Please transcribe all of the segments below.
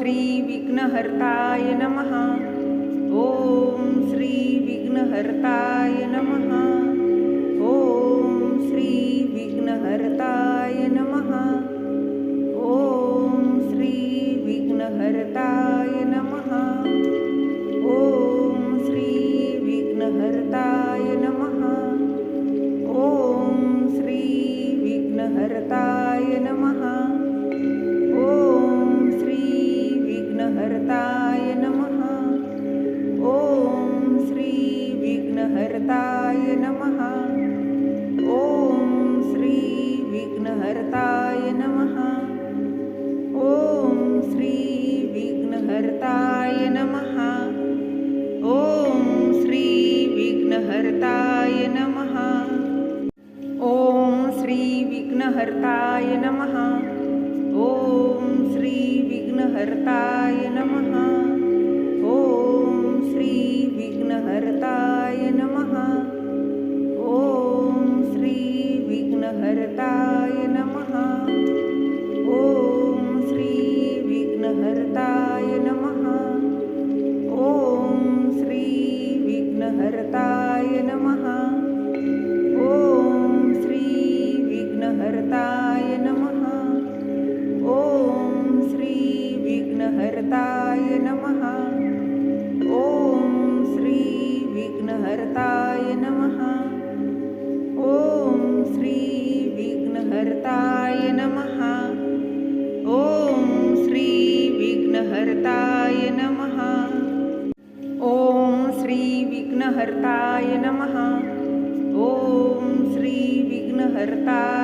श्री विघ्नहर्ताय नमः। ॐ श्री विघ्नहर्ताय नमः। ॐ श्री विघ्नहर्ताय नमः। ॐ श्री विघ्नहर्ताय नमः। ॐ श्री विघ्नहर्ताय नमः। ॐ श्री विघ्नहर्ताय विघ्नहर्ताय नमः। ॐ श्री विघ्नहर्ताय नमः। ॐ श्री विघ्नहर्ताय नमः। ॐ श्री विघ्नहर्ताय नमः। ॐ श्री विघ्नहर्ताय नमः। विघ्नहर्ताय नमः। ॐ श्री विघ्नहर्ताय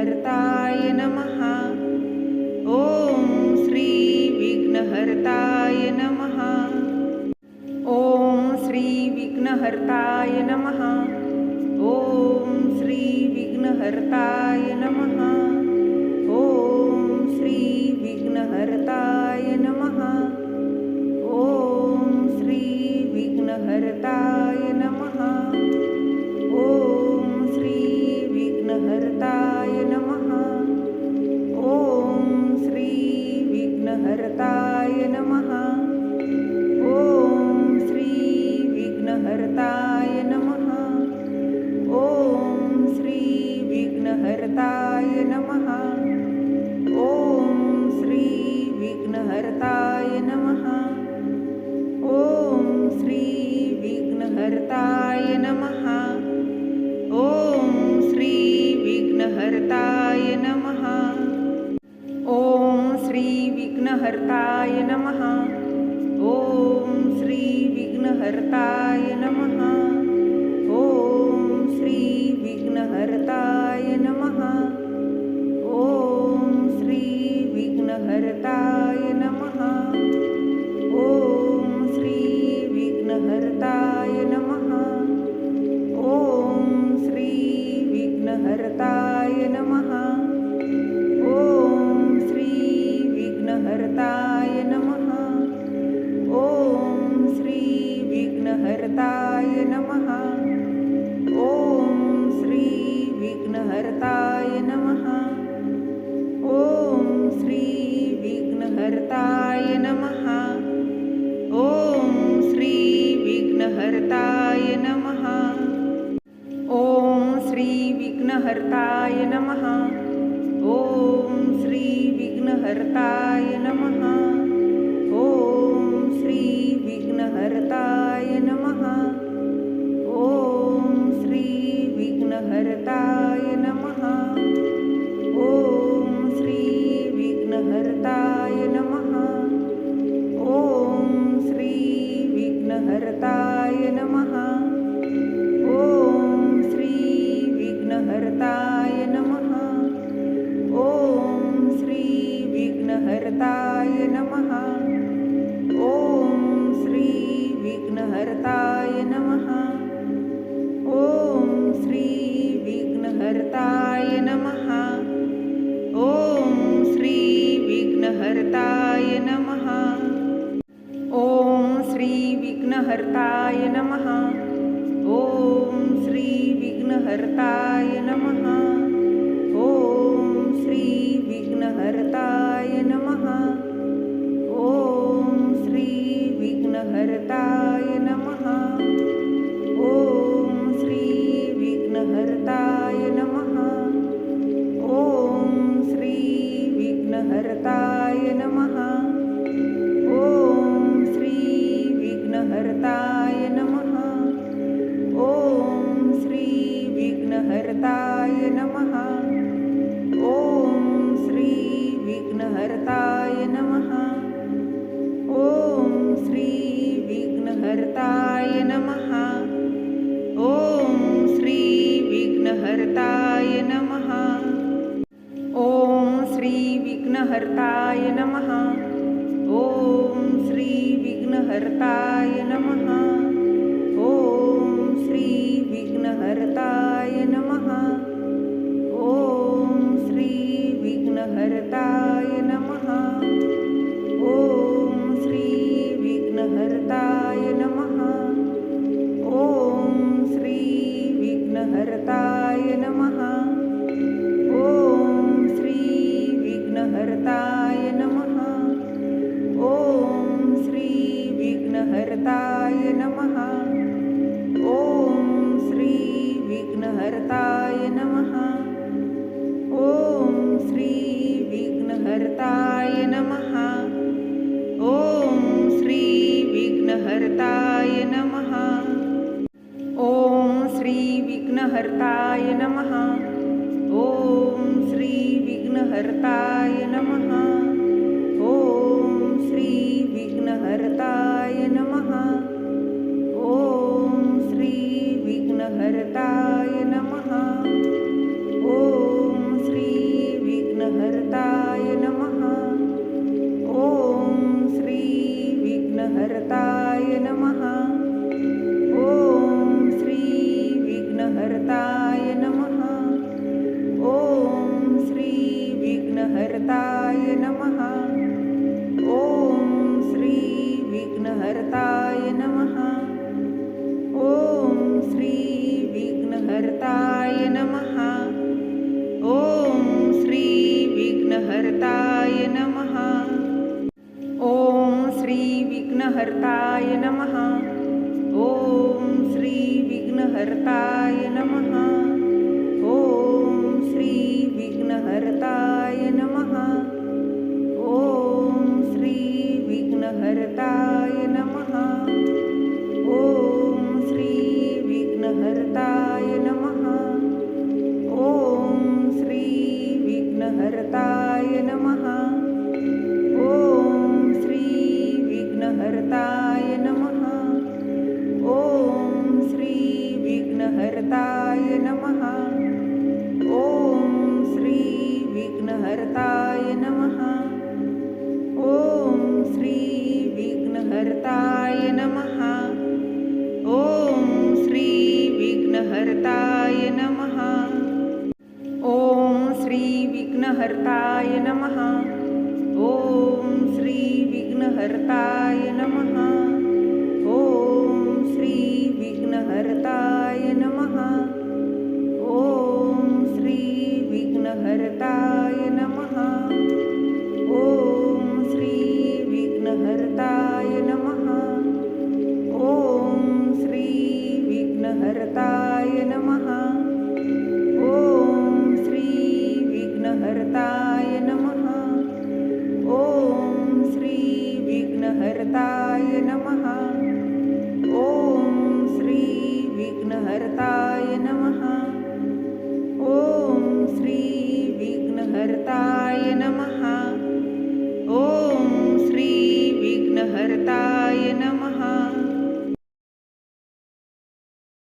विघ्नहर्ताय नमः। ॐ श्री विघ्नहर्ताय नमः। ॐ श्री विघ्नहर्ताय नमः। ॐ श्री विघ्नहर्ताय हरताय नमः विघ्नहर्ताय नमः। ॐ श्री विघ्नहर्ताय नमः। ॐ श्री विघ्नहर्ताय नमः। ॐ श्री विघ्नहर्ताय नमः। ॐ श्री विघ्नहर्ताय नमः। ॐ श्री विघ्नहर्ताय विघ्नहर्ताय नमः। ॐ श्री विघ्नहर्ताय नमः। ॐ श्री विघ्नहर्ताय नमः। विघ्नहर्ताय नमः। ॐ श्री विघ्नहर्ताय नमः। ॐ श्री विघ्नहर्ताय नमः। ॐ श्री विघ्नहर्ताय नमः। ॐ श्री विघ्नहर्ताय नमः। ॐ श्री विघ्नहर्ताय नमः। विघ्नहर्ताय नमः। ॐ श्री विघ्नहर्ताय नमः। ॐ श्री विघ्नहर्ताय नमः। ॐ श्री विघ्नहर्ताय नमः। ॐ श्री विघ्नहर्ताय नमः। विघ्नहर्ताय नमः। ॐ श्री विघ्नहर्ताय नमः। ॐ श्री विघ्नहर्ताय नमः। ॐ श्री विघ्नहर्ताय नमः। ॐ श्री विघ्नहर्ताय नमः। ॐ श्री विघ्नहर्ताय विघ्नहर्ताय नमः। ॐ श्री विघ्नहर्ताय विघ्नहर्ताय नमः। ॐ श्री विघ्नहर्ताय नमः। ॐ श्री विघ्नहर्ताय नमः। ॐ श्री विघ्नहर्ताय विघ्नहर्ताय नमः। ॐ श्री विघ्नहर्ताय नमः। ॐ श्री विघ्नहर्ताय नमः। ॐ श्री विघ्नहर्ताय नमः। ॐ श्री विघ्नहर्ताय नमः। ॐ श्री विघ्नहर्ताय नमः। हरता